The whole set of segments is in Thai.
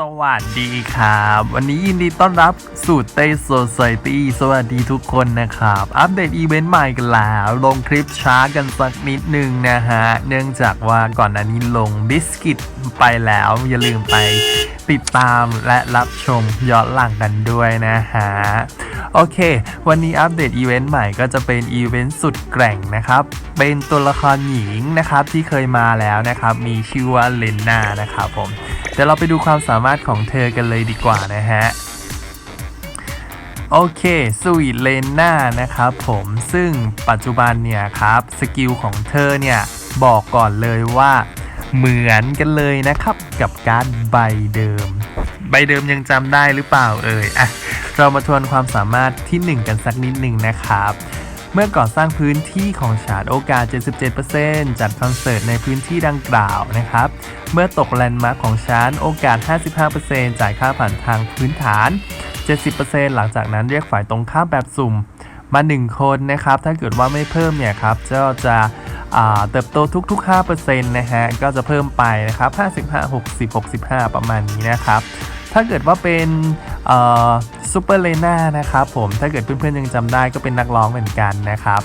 สวัสดีครับ วันนี้ยินดีต้อนรับสู่เต้โซซ i ตี้สวัสดีทุกคนนะครับ อัปเดตอีเวนต์ใหม่กันแล้ว ลงคลิปช้ากันสักนิดนึงนะฮะ เนื่องจากว่าก่อนหน้านี้ลงบิสกิตไปแล้ว อย่าลืมไป ติดตามและรับชมย้อนหลังกันด้วยนะฮะ โอเค วันนี้อัปเดตอีเวนต์ใหม่ก็จะเป็นอีเวนต์สุดแกร่งนะครับ เป็นตัวละครหญิงนะครับที่เคยมาแล้วนะครับ มีชื่อว่าเลนนานะครับผม เดี๋ยวเราไปดูความสามารถของเธอกันเลยดีกว่านะฮะโอเคสวีทเลนนานะครับผมซึ่งปัจจุบันเนี่ยครับ สกิลของเธอเนี่ย บอกก่อนเลยว่า เหมือนกันเลยนะครับ กับการดใบเดิม ใบเดิมยังจำได้หรือเปล่าเอ่ยอะเรามาทวนความสามารถที่ 1 กันสักนิดหนึ่งนะครับเมื่อก่อสร้างพื้นที่ของฉาดโอกาส 77%จัดคอนเสิร์ตในพื้นที่ดังกล่าวนะครับ เมื่อตกแลนด์มาร์คของชั้นโอกาส 55%จ่ายค่าผ่านทางพื้นฐาน 70%หลังจากนั้นเรียกฝ่ายตรงข้ามแบบสุ่ม มา 1 คนนะครับ ถ้าเกิดว่าไม่เพิ่มเนี่ยครับก็จะ เติบโตทุก ๆ 5%นะฮะ ก็จะเพิ่มไปนะครับ 55 60 65 ประมาณนี้นะครับ ถ้าเกิดว่าเป็นซูเปอร์เลน่านะครับผม ถ้าเกิดเพื่อนๆยังจำได้ก็เป็นนักร้องเหมือนกันนะครับ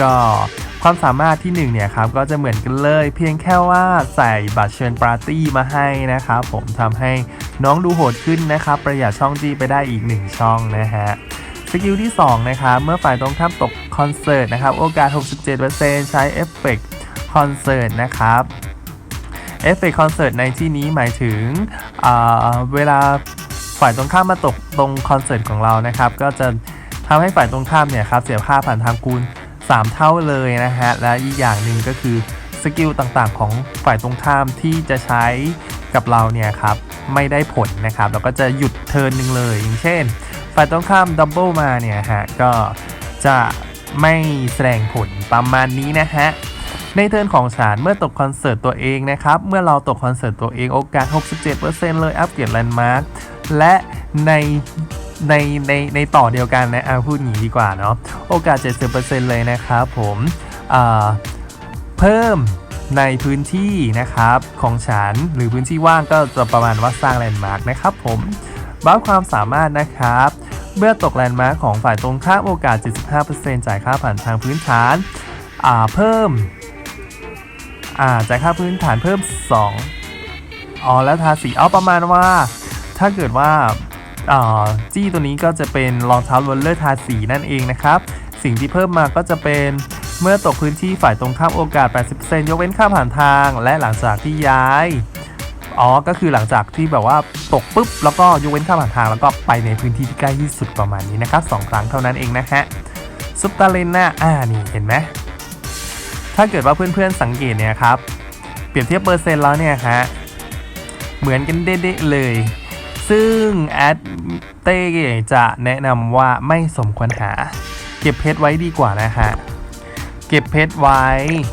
ก็ความสามารถที่ 1 เนี่ยครับก็จะเหมือนกันเลย เพียงแค่ว่าใส่บัตรเชิญปาร์ตี้มาให้นะครับผมทำให้น้องดูโหดขึ้นนะครับ ประหยัดช่องจีไปได้อีก 1 ช่องนะฮะ สกิลที่ 2 นะครับ เมื่อฝ่ายตรงข้ามตกคอนเสิร์ตนะครับ โอกาส 67%ใช้เอฟเฟกต์คอนเสิร์ตนะครับเอฟเฟกต์คอนเสิร์ตในที่นี้หมายถึงเวลาฝ่ายตรงข้ามมาตกตรงคอนเสิร์ตของเรานะครับ ก็จะทำให้ฝ่ายตรงข้ามเนี่ยครับเสียค่าผ่านทางคูณ 3 เท่าเลยนะฮะ และอีกอย่างหนึ่งก็คือสกิลต่างๆ ของฝ่ายตรงข้ามที่จะใช้กับเราเนี่ยครับไม่ได้ผลนะครับแล้วก็จะหยุดเทิร์นหนึ่งเลยอย่างเช่น ฝ่ายตรงข้ามดับเบิลมาเนี่ยฮะก็จะไม่แสดงผลประมาณนี้นะฮะในเทิร์นของฉันเมื่อตกคอนเสิร์ตตัวเองนะครับ เมื่อเราตกคอนเสิร์ตตัวเองโอกาส 67%เลยอัปเกรดแลนด์มาร์คและในในในในต่อเดียวกันนะอะพูดอย่างนี้ดีกว่าเนาะโอกาส 70%เลยนะครับผมอ่าเพิ่มในพื้นที่นะครับของฉันหรือพื้นที่ว่างก็จะประมาณว่าสร้างแลนด์มาร์คนะครับผม บัฟความสามารถนะครับ เมื่อตกแลนด์มาร์คของฝ่ายตรงข้ามโอกาส 75%จ่ายค่าผ่านทางพื้นฐานาเพิ่มาจ่ายค่าพื้นฐานเพิ่ม 2อ๋อแล้วทาสีเอาประมาณว่า ถ้าเกิดว่าาจี้ตัวนี้ก็จะเป็นรองเท้าโรลเลอร์ทาสีนั่นเองนะครับ สิ่งที่เพิ่มมาก็จะเป็นเมื่อตกพื้นที่ฝ่ายตรงข้ามโอกาส 80%ยกเว้นค่าผ่านทาง และหลังจากที่ย้าย อ๋อ ก็คือหลังจากที่แบบว่าตกปุ๊บ แล้วก็ยกเว้นค่าผ่านทาง แล้วก็ไปในพื้นที่ที่ใกล้ที่สุดประมาณนี้นะครับสองครั้งเท่านั้นเองนะฮะซุปตาเลน่าอ่านี่เห็นไหมถ้าเกิดว่าเพื่อนๆสังเกตเนี่ยครับ เปรียบเทียบเปอร์เซ็นต์แล้วเนี่ยฮะเหมือนกันเด๊ะๆเลย ซึ่งแอดเต้จะแนะนำว่าไม่สมควรหา เก็บเพชรไว้ดีกว่านะฮะเก็บเพชรไว้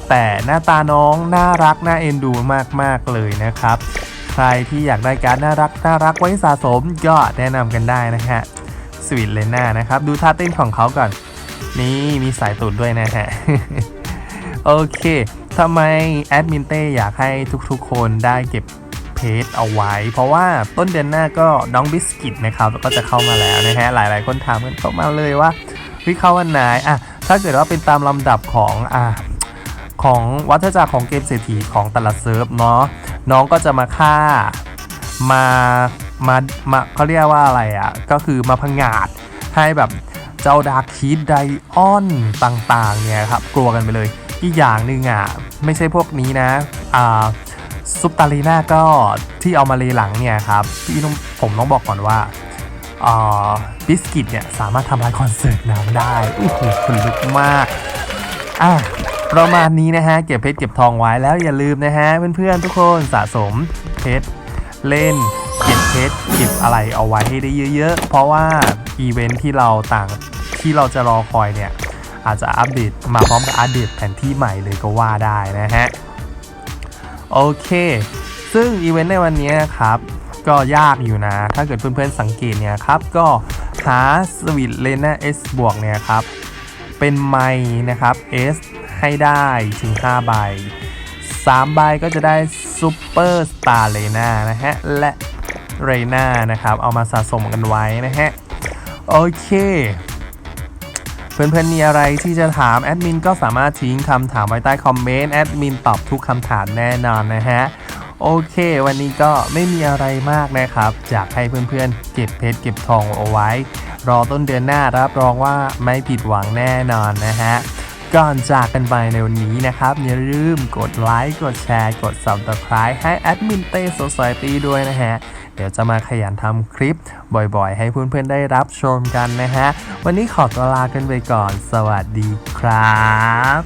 แต่หน้าตาน้องน่ารักน่าเอ็นดูมากๆเลยนะครับ ใครที่อยากได้การดน่ารักน่ารักไว้สะสมก็แนะนำกันได้นะฮะสวีทเลน่านะครับ ดูท่าเต้นของเขาก่อน นี่มีสายตูดด้วยนะฮะ โอเคทำไมแอดมินเต้อยากให้ทุกๆคนได้เก็บเพจเอาไว้ เพราะว่าต้นเดือนหน้าก็น้องบิสกิตนะครับก็จะเข้ามาแล้วนะฮะ หลายๆ คนถามกันเข้ามาเลยว่าเฮ้ยเข้าวันไหนอะถ้าเกิดว่าเป็นตามลำดับของอะของวัฏจักรของเกมเศรษฐีของแต่ละเซิร์ฟเนาะ น้องก็จะมาฆ่ามามามาเขาเรียกว่าอะไรอะ ก็คือมาพังงาดให้แบบเจ้าดาร์คคีดไดออนต่างๆ เนี่ยครับ กลัวกันไปเลย อีกอย่างหนึ่งอะ ไม่ใช่พวกนี้นะ อ่าซุปตาลีน่าก็ที่เอามาเลหลังเนี่ยครับพี่ต้องผมต้องบอกก่อนว่าอ่าบิสกิตเนี่ย สามารถทำลายคอนเสิร์ตน้ำได้โอ้โหคนลุกมาก อะ ประมาณนี้นะฮะ เก็บเพชรเก็บทองไว้แล้วอย่าลืมนะฮะ เพื่อนๆทุกคนสะสมเพชรเล่นเก็บเพชรเก็บอะไรเอาไว้ให้ได้เยอะๆ เพราะว่าอีเวนท์ที่เราต่างที่เราจะรอคอยเนี่ย อาจจะอัปเดตมาพร้อมกับอัปเดตแผนที่ใหม่เลยก็ว่าได้นะฮะ โอเค ซึ่งอีเวนต์ในวันนี้นะครับ ก็ยากอยู่นะ ถ้าเกิดเพื่อนๆสังเกตเนี่ยครับ ก็หาสวิตเลน่า S บวกเนี่ยครับ เป็นไม้นะครับ S ให้ได้ถึง5ใบ3ใบก็จะได้ซูเปอร์สตาร์เลน่านะฮะ และเรน่านะครับ เอามาสะสมกันไว้นะฮะ โอเค เพื่อนๆมีอะไรที่จะถาม แอดมินก็สามารถทิ้งคำถามไว้ใต้คอมเมนต์ แอดมินตอบทุกคำถามแน่นอนนะฮะโอเค วันนี้ก็ไม่มีอะไรมากนะครับอยากให้เพื่อนๆ เก็บเพชรเก็บทองเอาไว้ รอต้นเดือนหน้ารับรองว่าไม่ผิดหวังแน่นอนนะฮะ ก่อนจากกันไปในวันนี้นะครับ อย่าลืมกดไลค์กดแชร์ กด subscribe ให้แอดมินเต้สดสาตีด้วยนะฮะ เดี๋ยวจะมาขยันทำคลิปบ่อยๆ ให้เพื่อนๆได้รับชมกันนะฮะ วันนี้ขอตัวลากันไปก่อน สวัสดีครับ